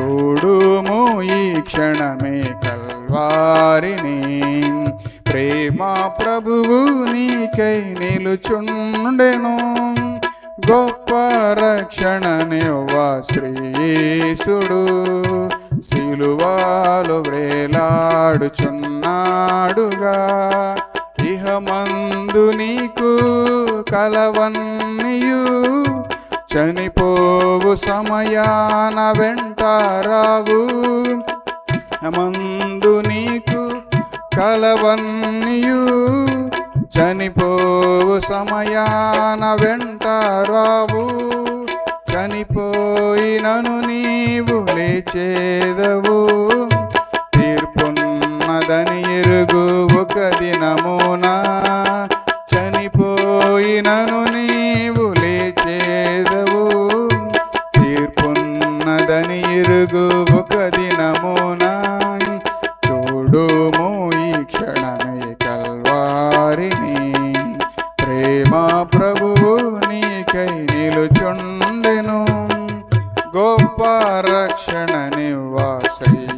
చూడుము ఈ క్షణమే కల్వారిని. ప్రేమ ప్రభువు నీకై నిలుచుండెను. గొప్ప రక్షణనివ్వ శ్రీసుడు శిలువాలు వ్రేలాడుచున్నాడుగా ఇహమందు నీకు కలవన్ చనిపోవు సమయాన వెంట రావు. మందు నీకు కలవన్నీయు. చనిపోవు సమయాన వెంట రావు. చనిపోయినను నీవు లేచేదవు. తీర్పున్నదని ఎరుగు ఒక దినమునా. వెలుగు ఒక దినమున చూడుము ఈ క్షణమే కల్వారిని. ప్రేమ ప్రభువు నీకై నిలుచుండెను. గొప్ప రక్షణ నివాసయ్యేసుడు